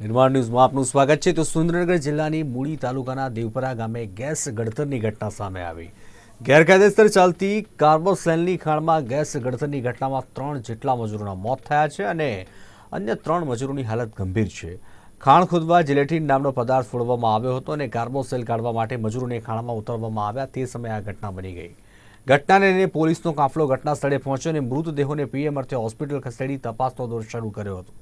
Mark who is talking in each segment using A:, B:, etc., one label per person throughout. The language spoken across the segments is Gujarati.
A: નિર્માણ ન્યૂઝમાં આપનું સ્વાગત છે. તો સુરેન્દ્રનગર જિલ્લાની મૂળી તાલુકાના દેવપરા ગામે ગેસ ગળતરની ઘટના સામે આવી. ગેરકાયદેસર ચાલતી કાર્બોસેલની ખાણમાં ગેસ ગળતરની ઘટનામાં ત્રણ જેટલા મજૂરોના મોત થયા છે અને અન્ય ત્રણ મજૂરોની હાલત ગંભીર છે. ખાણ ખોદવા જિલેટીન નામનો પદાર્થ ફોડવામાં આવ્યો હતો અને કાર્બોસેલ કાઢવા માટે મજૂરોને ખાણમાં ઉતારવામાં આવ્યા. તે સમયે આ ઘટના બની ગઈ. ઘટનાને લઈને પોલીસનો કાફલો ઘટના સ્થળે પહોંચ્યો અને મૃતદેહોને પીએમ અર્થે હોસ્પિટલ ખસેડી તપાસનો દોર શરૂ કર્યો હતો.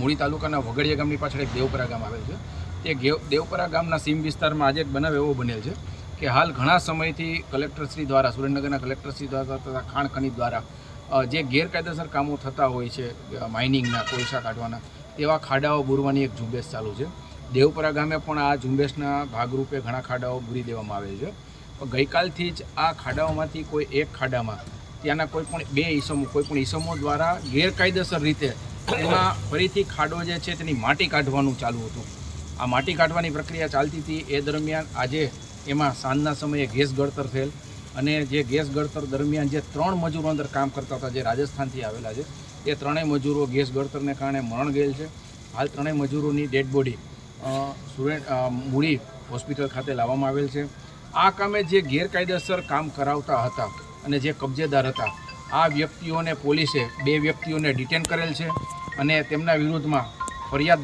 B: મૂળી તાલુકાના વગડિયા ગામની પાછળ એક દેવપરા ગામ આવેલ છે. તે દેવપરા ગામના સીમ વિસ્તારમાં આજે એક બનાવ એવો બનેલ છે કે હાલ ઘણા સમયથી કલેક્ટરશ્રી દ્વારા, સુરેન્દ્રનગરના કલેક્ટરશ્રી દ્વારા તથા ખાણ ખનીજ દ્વારા જે ગેરકાયદેસર કામો થતા હોય છે માઇનિંગના, કોલસા કાઢવાના, તેવા ખાડાઓ બુરવાની એક ઝુંબેશ ચાલુ છે. દેવપરા ગામે પણ આ ઝુંબેશના ભાગરૂપે ઘણા ખાડાઓ બુરી દેવામાં આવે છે. ગઈકાલથી જ આ ખાડાઓમાંથી કોઈ એક ખાડામાં, ત્યાંના કોઈ પણ બે ઈસમો, કોઈ પણ ઈસમો દ્વારા ગેરકાયદેસર રીતે એમાં ફરીથી ખાડો જે છે તેની માટી કાઢવાનું ચાલુ હતું. આ માટી કાઢવાની પ્રક્રિયા ચાલતી હતી. એ દરમિયાન આજે એમાં સાંજના સમયે ગેસ ગળતર થયેલ અને જે ગેસ ગળતર દરમિયાન જે ત્રણ મજૂરો અંદર કામ કરતા હતા, જે રાજસ્થાનથી આવેલા છે, એ ત્રણેય મજૂરો ગેસ ગળતરને કારણે મરણ ગયેલ છે. હાલ ત્રણેય મજૂરોની ડેડ બોડી સુરે મૂળી હોસ્પિટલ ખાતે લાવવામાં આવેલ છે. આ કામે જે ગેરકાયદેસર કામ કરાવતા હતા અને જે કબજેદાર હતા, આ વ્યક્તિઓને પોલીસે બે વ્યક્તિઓને ડિટેન કરેલ છે અને તેમના વિરુદ્ધમાં ફરિયાદ